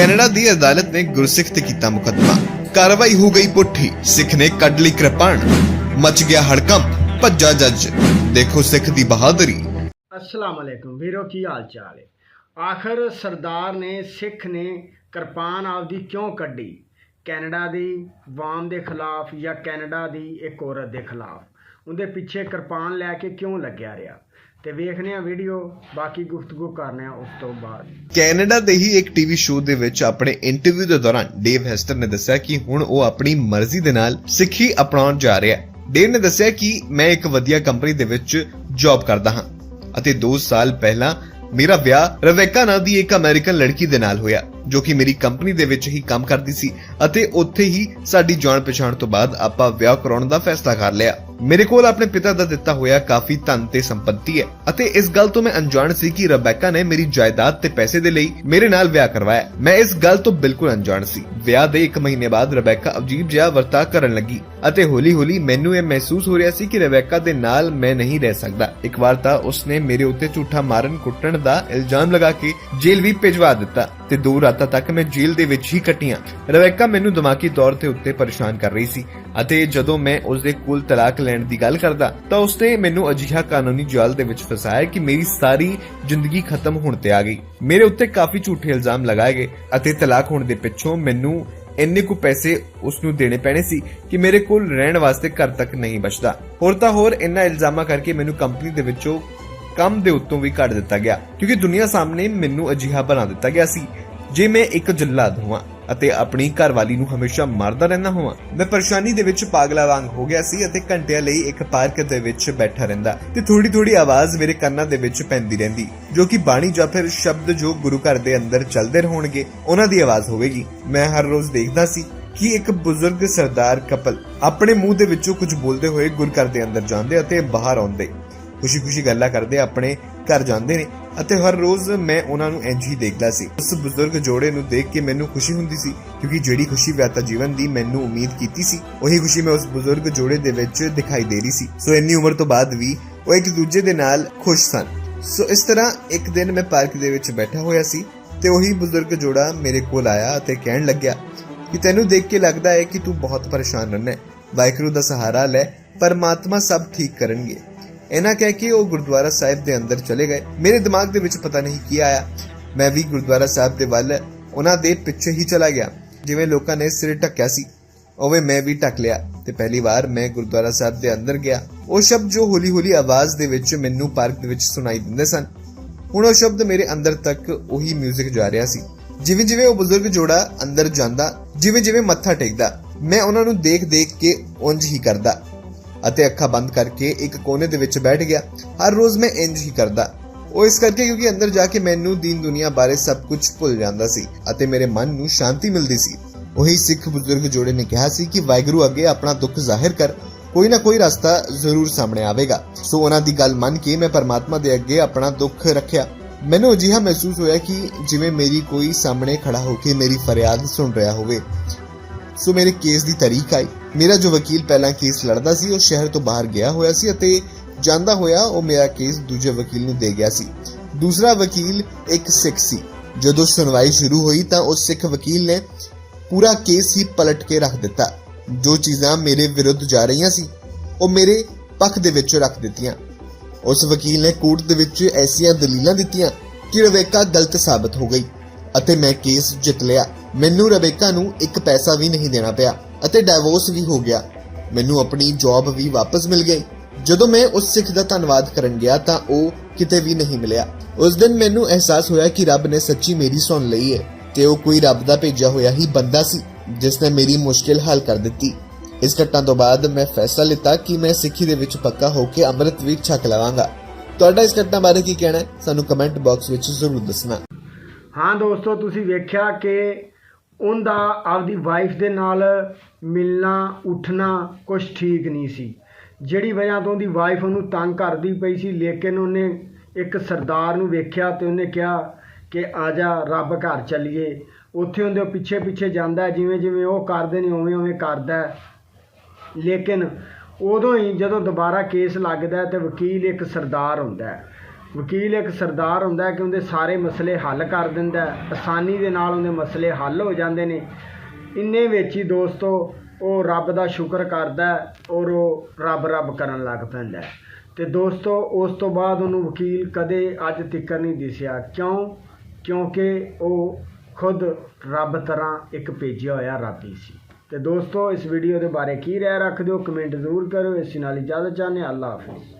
Canada ਦੀ ਅਦਾਲਤ ਨੇ ਗੁਰਸਿੱਖ ਤੇ ਕੀਤਾ ਮੁਕੱਦਮਾ। ਕਾਰਵਾਈ ਹੋ ਗਈ ਪੁੱਠੀ। ਸਿੱਖ ਨੇ ਕੱਢ ਲਈ ਕਿਰਪਾਨ। ਮਚ ਗਿਆ ਹੜਕੰਪ। ਭੱਜਾ ਜੱਜ। ਦੇਖੋ ਸਿੱਖ ਦੀ ਬਹਾਦਰੀ। ਅਸਲਾਮ ਅਲੈਕੁਮ। ਵੀਰੋ, ਕੀ ਹਾਲ ਚਾਲ ਹੈ? ਆਖਰ ਸਰਦਾਰ ਨੇ ਸਿੱਖ ਨੇ ਕਿਰਪਾਨ ਆਪਦੀ ਕਿਉਂ ਕੱਢੀ? ਕੈਨੇਡਾ ਦੀ ਵਾਮ ਦੇ ਖਿਲਾਫ ਜਾਂ ਕੈਨੇਡਾ ਦੀ ਇੱਕ ਔਰਤ ਦੇ ਖਿਲਾਫ? ਉਹਦੇ ਪਿੱਛੇ ਕਿਰਪਾਨ ਲੈ ਕੇ ਕਿਉਂ ਲੱਗਿਆ ਰਿਹਾ? ਤੇ ਵੇਖਨੇ ਆ ਵੀਡੀਓ ਬਾਕੀ ਗੁਫ਼ਤਗੂ ਕਰਨੇ ਆ ਉਸ ਤੋਂ ਬਾਅਦ। ਕੈਨੇਡਾ ਦੇ ਹੀ ਇੱਕ ਟੀਵੀ ਸ਼ੋਅ ਦੇ ਵਿੱਚ ਆਪਣੇ ਇੰਟਰਵਿਊ ਦੇ ਦੌਰਾਨ ਡੇਵ ਹੈਸਟਰ ਨੇ ਦੱਸਿਆ ਕਿ ਹੁਣ ਉਹ ਆਪਣੀ ਮਰਜ਼ੀ ਦੇ ਨਾਲ ਸਿੱਖੀ ਅਪਣਾਉਣ ਜਾ ਰਿਹਾ ਹੈ। ਡੇਵ ਨੇ ਦੱਸਿਆ ਕਿ ਮੈਂ ਇੱਕ ਵਧੀਆ ਕੰਪਨੀ ਦੇ ਵਿੱਚ ਜੌਬ ਕਰਦਾ ਹਾਂ ਅਤੇ 2 ਸਾਲ ਪਹਿਲਾਂ ਮੇਰਾ ਵਿਆਹ ਰਵੇਕਾ ਨਾਂ ਦੀ ਇੱਕ ਅਮਰੀਕਨ ਲੜਕੀ ਦੇ ਨਾਲ ਹੋਇਆ, ਜੋ ਕਿ ਮੇਰੀ ਕੰਪਨੀ ਦੇ ਵਿੱਚ ਹੀ ਕੰਮ ਕਰਦੀ ਸੀ ਅਤੇ ਉੱਥੇ ਹੀ ਸਾਡੀ ਜਾਣ ਪਛਾਣ ਤੋਂ ਬਾਅਦ ਆਪਾਂ ਵਿਆਹ ਕਰਾਉਣ ਦਾ ਫੈਸਲਾ ਕਰ ਲਿਆ। ਮੇਰੇ ਕੋਲ ਆਪਣੇ ਪਿਤਾ ਦਾ ਦਿੱਤਾ ਹੋਇਆ ਕਾਫੀ ਧਨ ਤੇ ਸੰਪਤੀ ਹੈ ਅਤੇ ਇਸ ਗੱਲ ਤੋਂ ਮੈਂ ਅਣਜਾਣ ਸੀ ਕਿ ਰਬੈਕਾ ਨੇ ਮੇਰੀ ਜਾਇਦਾਦ ਤੇ ਪੈਸੇ ਦੇ ਲਈ ਮੇਰੇ ਨਾਲ ਵਿਆਹ ਕਰਵਾਇਆ। ਮੈਂ ਇਸ ਗੱਲ ਤੋਂ ਬਿਲਕੁਲ ਅਣਜਾਣ ਸੀ। ਵਿਆਹ ਦੇ 1 ਮਹੀਨੇ ਬਾਅਦ ਰਬੈਕਾ ਅਜੀਬ ਜਿਹਾ ਵਰਤਾਅ ਕਰਨ ਲੱਗੀ ਅਤੇ ਹੌਲੀ-ਹੌਲੀ ਮੈਨੂੰ ਇਹ ਮਹਿਸੂਸ ਹੋ ਰਿਹਾ ਸੀ ਕਿ ਰਬੈਕਾ ਦੇ ਨਾਲ ਮੈਂ ਨਹੀਂ ਰਹਿ ਸਕਦਾ। ਇੱਕ ਵਾਰ ਤਾਂ ਉਸਨੇ ਮੇਰੇ ਉੱਤੇ ਝੂਠਾ ਮਾਰਨ ਕੁੱਟਣ ਦਾ ਇਲਜ਼ਾਮ ਲਗਾ ਕੇ ਜੇਲ੍ਹ ਵੀ ਭੇਜਵਾ ਦਿੱਤਾ। ਤੇ ਦੋ ਰਾਤਾਂ ਤੱਕ ਮੈਂ ਜੇਲ੍ਹ ਦੇ ਵਿੱਚ ਹੀ ਕੱਟੀਆਂ। ਰਬੈਕਾ ਮੈਨੂੰ ਦਿਮਾਗੀ ਤੌਰ ਤੇ ਉੱਤੇ ਪਰੇਸ਼ਾਨ ਕਰ ਰਹੀ ਸੀ ਅਤੇ ਜਦੋਂ ਮੈਂ ਉਸਦੇ ਕੋਲ ਤਲਾਕ ਲੈਣ ਦੀ ਗੱਲ ਕਰਦਾ, ਤਾਂ ਉਸਨੇ ਮੈਨੂੰ ਅਜਿਹਾ ਕਾਨੂੰਨੀ ਜਾਲ ਦੇ ਵਿੱਚ ਫਸਾਇਆ ਕਿ ਮੇਰੀ ਸਾਰੀ ਜ਼ਿੰਦਗੀ ਖਤਮ ਹੋਣ ਤੇ ਆ ਗਈ। ਮੇਰੇ ਉੱਤੇ ਕਾਫੀ ਝੂਠੇ ਇਲਜ਼ਾਮ ਲਗਾਏ ਗਏ ਅਤੇ ਤਲਾਕ ਹੋਣ ਦੇ ਪਿੱਛੋਂ ਮੈਨੂੰ ਇੰਨੇ ਕੁ ਪੈਸੇ ਉਸ ਨੂੰ ਦੇਣੇ ਪੈਣੇ ਸੀ ਕਿ ਮੇਰੇ ਕੋਲ ਰਹਿਣ ਵਾਸਤੇ ਘਰ ਤੱਕ ਨਹੀਂ ਬਚਦਾ। ਹੋਰ ਤਾਂ ਹੋਰ ਇਨ੍ਹਾਂ ਇਲਜ਼ਾਮਾਂ ਕਰਕੇ ਮੈਨੂੰ ਕੰਪਨੀ ਦੇ ਵਿੱਚੋਂ ਕੰਮ ਦੇ ਉੱਤੋਂ ਵੀ ਕੱਢ ਦਿੱਤਾ ਗਿਆ। ਕਿਉਂਕਿ ਦੁਨੀਆ ਸਾਹਮਣੇ ਮੈਨੂੰ ਅਜਿਹਾ ਬਣਾ ਦਿੱਤਾ ਗਿਆ ਸੀ, ਜੇ ਮੈਂ ਇੱਕ ਜੱਲਾਦ ਹਾਂ ਅਤੇ ਆਪਣੀ ਘਰਵਾਲੀ ਨੂੰ ਹਮੇਸ਼ਾ ਮਾਰਦਾ ਰਹਿੰਦਾ ਹਾਂ ਮੈਂ ਪਰੇਸ਼ਾਨੀ ਦੇ ਵਿੱਚ ਪਾਗਲਾ ਵਾਂਗ ਹੋ ਗਿਆ ਸੀ ਅਤੇ ਘੰਟਿਆਂ ਲਈ ਇੱਕ ਪਾਰਕ ਦੇ ਵਿੱਚ ਬੈਠਾ ਰਹਿੰਦਾ ਤੇ ਥੋੜੀ ਥੋੜੀ ਆਵਾਜ਼ ਮੇਰੇ ਕੰਨਾਂ ਦੇ ਵਿੱਚ ਪੈਂਦੀ ਰਹਿੰਦੀ, ਜੋ ਕਿ ਬਾਣੀ ਜਾਂ ਫਿਰ ਸ਼ਬਦ ਜੋ ਗੁਰੂ ਘਰ ਦੇ ਅੰਦਰ ਚੱਲਦੇ ਹੋਣਗੇ ਉਹਨਾਂ ਦੀ ਆਵਾਜ਼ ਹੋਵੇਗੀ। ਮੈਂ ਹਰ ਰੋਜ਼ ਦੇਖਦਾ ਸੀ ਕਿ ਇੱਕ ਬਜ਼ੁਰਗ ਸਰਦਾਰ ਕਪਲ ਆਪਣੇ ਮੂੰਹ ਦੇ ਵਿੱਚੋਂ ਕੁਝ ਬੋਲਦੇ ਹੋਏ ਗੁਰਘਰ ਦੇ ਅੰਦਰ ਜਾਂਦੇ ਅਤੇ ਬਾਹਰ ਆਉਂਦੇ। ਖੁਸ਼ੀ-ਖੁਸ਼ੀ ਗੱਲਾਂ ਕਰਦੇ ਆਪਣੇ ਘਰ ਜਾਂਦੇ ਨੇ। ਅਤੇ ਹਰ ਰੋਜ਼ ਮੈਂ ਉਹਨਾਂ ਨੂੰ ਇੰਝ ਹੀ ਦੇਖਦਾ ਸੀ। ਉਸ ਬਜ਼ੁਰਗ ਜੋੜੇ ਨੂੰ ਦੇਖ ਕੇ ਮੈਨੂੰ ਖੁਸ਼ੀ ਹੁੰਦੀ ਸੀ, ਕਿਉਂਕਿ ਜਿਹੜੀ ਖੁਸ਼ੀ ਵਿਆਹਤਾ ਜੀਵਨ ਦੀ ਮੈਨੂੰ ਉਮੀਦ ਕੀਤੀ ਸੀ, ਉਹੀ ਖੁਸ਼ੀ ਮੈਂ ਉਸ ਬਜ਼ੁਰਗ ਜੋੜੇ ਦੇ ਵਿੱਚ ਦਿਖਾਈ ਦੇ ਰਹੀ ਸੀ। ਸੋ ਇੰਨੀ ਉਮਰ ਤੋਂ ਬਾਅਦ ਵੀ ਉਹ ਇੱਕ ਦੂਜੇ ਦੇ ਨਾਲ ਖੁਸ਼ ਸਨ। ਸੋ ਇਸ ਤਰ੍ਹਾਂ ਇੱਕ ਦਿਨ ਮੈਂ ਪਾਰਕ ਦੇ ਵਿੱਚ ਬੈਠਾ ਹੋਇਆ ਸੀ ਤੇ ਉਹੀ ਬਜ਼ੁਰਗ ਜੋੜਾ ਮੇਰੇ ਕੋਲ ਆਇਆ ਅਤੇ ਕਹਿਣ ਲੱਗਿਆ ਕਿ ਤੈਨੂੰ ਦੇਖ ਕੇ ਲੱਗਦਾ ਹੈ ਕਿ ਤੂੰ ਬਹੁਤ ਪਰੇਸ਼ਾਨ ਰਹਿੰਦਾ ਹੈ। ਵਾਹਿਗੁਰੂ ਦਾ ਸਹਾਰਾ ਲੈ, ਪਰਮਾਤਮਾ ਸਭ ਠੀਕ ਕਰਨਗੇ। ਇਹਨਾਂ ਕਹਿ ਕੇ ਉਹ ਗੁਰਦੁਆਰਾ ਸਾਹਿਬ ਦੇ ਅੰਦਰ ਚਲੇ ਗਏ। ਮੇਰੇ ਦਿਮਾਗ ਦੇ ਵਿੱਚ ਪਤਾ ਨਹੀਂ ਕੀ ਆਇਆ। ਮੈਂ ਵੀ ਗੁਰਦੁਆਰਾ ਸਾਹਿਬ ਦੇ ਵੱਲ, ਉਹਨਾਂ ਦੇ ਪਿੱਛੇ ਹੀ ਚਲਾ ਗਿਆ। ਜਿਵੇਂ ਲੋਕਾਂ ਨੇ ਸਿਰ ਢੱਕਿਆ ਸੀ, ਉਵੇਂ ਮੈਂ ਵੀ ਢੱਕ ਲਿਆ ਤੇ ਪਹਿਲੀ ਵਾਰ ਮੈਂ ਗੁਰਦੁਆਰਾ ਸਾਹਿਬ ਦੇ ਅੰਦਰ ਗਿਆ। ਉਹ ਸ਼ਬਦ ਜੋ ਹੌਲੀ-ਹੌਲੀ ਆਵਾਜ਼ ਦੇ ਵਿੱਚ ਮੈਨੂੰ ਪਾਰਕ ਦੇ ਵਿੱਚ ਸੁਣਾਈ ਦਿੰਦੇ ਸਨ। ਹੁਣ ਉਹ ਸ਼ਬਦ ਮੇਰੇ ਅੰਦਰ ਤੱਕ ਉਹੀ 뮤직 ਜਾ ਰਿਹਾ ਸੀ। ਜਿਵੇਂ ਜਿਵੇਂ ਉਹ ਬਜ਼ੁਰਗ ਜੋੜਾ ਅੰਦਰ ਜਾਂਦਾ ਜਿਵੇਂ ਜਿਵੇਂ ਮੱਥਾ ਟੇਕਦਾ, ਮੈਂ ਉਹਨਾਂ ਨੂੰ ਦੇਖ-ਦੇਖ ਕੇ ਉਂਝ ਹੀ ਕਰਦਾ। ਅਤੇ ਅੱਖਾਂ ਬੰਦ ਕਰਕੇ ਇੱਕ ਕੋਨੇ ਦੇ ਵਿੱਚ ਬੈਠ ਗਿਆ। ਹਰ ਰੋਜ਼ ਮੈਂ ਇੰਜ ਹੀ ਕਰਦਾ। ਉਹ ਇਸ ਕਰਕੇ ਕਿਉਂਕਿ ਅੰਦਰ ਜਾ ਕੇ ਮੈਨੂੰ ਦੀਨ ਦੁਨੀਆ ਬਾਰੇ ਸਭ ਕੁਝ ਭੁੱਲ ਜਾਂਦਾ ਸੀ ਅਤੇ ਮੇਰੇ ਮਨ ਨੂੰ ਸ਼ਾਂਤੀ ਮਿਲਦੀ ਸੀ। ਉਹੀ ਸਿੱਖ ਬਜ਼ੁਰਗ ਜੋੜੇ ਨੇ ਕਿਹਾ ਸੀ ਕਿ ਵਾਹਿਗੁਰੂ ਅੱਗੇ ਆਪਣਾ ਦੁੱਖ ਜ਼ਾਹਿਰ ਕਰ। ਕੋਈ ਨਾ ਕੋਈ ਰਸਤਾ ਜ਼ਰੂਰ ਸਾਹਮਣੇ ਆਵੇਗਾ। ਸੋ ਉਹਨਾਂ ਦੀ ਗੱਲ ਮੰਨ ਕੇ ਮੈਂ ਪਰਮਾਤਮਾ ਦੇ ਅੱਗੇ ਆਪਣਾ ਦੁੱਖ ਰੱਖਿਆ। ਮੈਨੂੰ ਅਜਿਹਾ ਮਹਿਸੂਸ ਹੋਇਆ ਕਿ ਜਿਵੇਂ ਮੇਰੀ ਕੋਈ ਸਾਹਮਣੇ ਖੜਾ ਹੋ ਕੇ ਮੇਰੀ ਫਰਿਆਦ ਸੁਣ ਰਿਹਾ ਹੋਵੇ। ਸੋ ਮੇਰੇ ਕੇਸ ਦੀ ਤਾਰੀਖ ਆਈ। ਮੇਰਾ ਜੋ ਵਕੀਲ ਪਹਿਲਾਂ ਕੇਸ ਲੜਦਾ ਸੀ, ਉਹ ਸ਼ਹਿਰ ਤੋਂ ਬਾਹਰ ਗਿਆ ਹੋਇਆ ਸੀ ਅਤੇ ਜਾਂਦਾ ਹੋਇਆ ਉਹ ਮੇਰਾ ਕੇਸ ਦੂਜੇ ਵਕੀਲ ਨੂੰ ਦੇ ਗਿਆ ਸੀ। ਦੂਸਰਾ ਵਕੀਲ ਇੱਕ ਸਿੱਖ ਸੀ। ਜਦੋਂ ਸੁਣਵਾਈ ਸ਼ੁਰੂ ਹੋਈ ਤਾਂ ਉਸ ਸਿੱਖ ਵਕੀਲ ਨੇ ਪੂਰਾ ਕੇਸ ਹੀ ਪਲਟ ਕੇ ਰੱਖ ਦਿੱਤਾ। ਜੋ ਚੀਜ਼ਾਂ ਮੇਰੇ ਵਿਰੁੱਧ ਜਾ ਰਹੀਆਂ ਸੀ, ਉਹ ਮੇਰੇ ਪੱਖ ਦੇ ਵਿੱਚ ਰੱਖ ਦਿੱਤੀਆਂ। ਉਸ ਵਕੀਲ ਨੇ ਕੋਰਟ ਦੇ ਵਿੱਚ ਐਸੀਆਂ ਦਲੀਲਾਂ ਦਿੱਤੀਆਂ ਕਿ ਰਵੇਕਾ ਗਲਤ ਸਾਬਤ ਹੋ ਗਈ। ਅਤੇ ਮੈਂ ਕੇਸ ਜਿੱਤ ਲਿਆ। ਮੈਨੂੰ ਰਵੇਕਾ ਨੂੰ ਇੱਕ ਪੈਸਾ ਵੀ ਨਹੀਂ ਦੇਣਾ ਪਿਆ ਅਤੇ ਡਾਈਵੋਰਸ ਵੀ ਹੋ ਗਿਆ। ਮੈਨੂੰ ਆਪਣੀ ਜੌਬ ਵੀ ਵਾਪਸ ਮਿਲ ਗਈ। ਜਦੋਂ ਮੈਂ ਉਸ ਸਿੱਖ ਦਾ ਧੰਨਵਾਦ ਕਰਨ ਗਿਆ ਤਾਂ ਉਹ ਕਿਤੇ ਵੀ ਨਹੀਂ ਮਿਲਿਆ। ਉਸ ਦਿਨ ਮੈਨੂੰ ਅਹਿਸਾਸ ਹੋਇਆ ਕਿ ਰੱਬ ਨੇ ਸੱਚੀ ਮੇਰੀ ਸੁਣ ਲਈ ਹੈ ਤੇ ਉਹ ਕੋਈ ਰੱਬ ਦਾ ਭੇਜਿਆ ਹੋਇਆ ਹੀ ਬੰਦਾ ਸੀ, ਜਿਸ ਨੇ ਮੇਰੀ ਮੁਸ਼ਕਿਲ ਹੱਲ ਕਰ ਦਿੱਤੀ। ਇਸ ਘਟਨਾ ਤੋਂ ਬਾਅਦ ਮੈਂ ਫੈਸਲਾ ਲਿੱਤਾ ਕਿ ਮੈਂ ਸਿੱਖੀ ਦੇ ਵਿੱਚ ਪੱਕਾ ਹੋ ਕੇ ਅੰਮ੍ਰਿਤ ਵੀ ਛਕ ਲਵਾਂਗਾ। ਤੁਹਾਡਾ ਇਸ ਘਟਨਾ ਬਾਰੇ ਕੀ ਕਹਿਣਾ ਹੈ? ਸਾਨੂੰ ਕਮੈਂਟ ਬਾਕਸ ਵਿੱਚ ਜ਼ਰੂਰ ਦੱਸਣਾ। ਹਾਂ ਦੋਸਤੋ, ਤੁਸੀਂ ਵੇਖਿਆ ਕਿ ਉਹਦਾ ਆਪਦੀ ਵਾਈਫ ਦੇ ਨਾਲ ਮਿਲਣਾ, ਉੱਠਣਾ ਕੁਝ ਠੀਕ ਨਹੀਂ ਸੀ। ਜਿਹੜੀ ਵਜ੍ਹਾ ਤੋਂ ਉਹਦੀ ਵਾਈਫ ਉਹਨੂੰ ਤੰਗ ਕਰਦੀ ਪਈ ਸੀ, ਲੇਕਿਨ ਉਹਨੇ ਇੱਕ ਸਰਦਾਰ ਨੂੰ ਵੇਖਿਆ ਤੇ ਉਹਨੇ ਕਿਹਾ ਕਿ ਆ ਜਾ, ਰੱਬ ਘਰ ਚੱਲੀਏ। ਉੱਥੇ ਉਹਦੇ ਪਿੱਛੇ ਪਿੱਛੇ ਜਾਂਦਾ ਜਿਵੇਂ ਜਿਵੇਂ ਉਹ ਕਰਦੇ ਨੇ, ਉਵੇਂ ਉਵੇਂ ਕਰਦਾ ਲੇਕਿਨ ਉਦੋਂ ਹੀ ਜਦੋਂ ਦੁਬਾਰਾ ਕੇਸ ਲੱਗਦਾ ਹੈ ਤੇ ਵਕੀਲ ਇੱਕ ਸਰਦਾਰ ਹੁੰਦਾ ਵਕੀਲ ਇੱਕ ਸਰਦਾਰ ਹੁੰਦਾ ਕਿ ਉਹਦੇ ਸਾਰੇ ਮਸਲੇ ਹੱਲ ਕਰ ਦਿੰਦਾ ਆਸਾਨੀ ਦੇ ਨਾਲ ਉਹਦੇ ਮਸਲੇ ਹੱਲ ਹੋ ਜਾਂਦੇ ਨੇ। ਇੰਨੇ ਵਿੱਚ ਹੀ ਦੋਸਤੋ, ਉਹ ਰੱਬ ਦਾ ਸ਼ੁਕਰ ਕਰਦਾ ਔਰ ਉਹ ਰੱਬ ਰੱਬ ਕਰਨ ਲੱਗ ਪੈਂਦਾ ਹੈ। ਤੇ ਦੋਸਤੋ, ਉਸ ਤੋਂ ਬਾਅਦ ਉਹਨੂੰ ਵਕੀਲ ਕਦੇ ਅੱਜ ਤੱਕ ਨਹੀਂ ਦਿਸਿਆ। ਕਿਉਂ? ਕਿਉਂਕਿ ਉਹ ਖੁਦ ਰੱਬ ਤਰ੍ਹਾਂ ਇੱਕ ਭੇਜਿਆ ਹੋਇਆ ਰਾਬੀ ਸੀ। ਤੇ ਦੋਸਤੋ, ਇਸ ਵੀਡੀਓ ਦੇ ਬਾਰੇ ਕੀ ਰਾਏ ਰੱਖਦੇ ਹੋ? ਕਮੈਂਟ ਜ਼ਰੂਰ ਕਰੋ ਇਸ ਨਾਲ ਇਜਾਜ਼ਤ ਚਾਹਨੇ ਅੱਲਾ ਹਾਫਿਜ਼।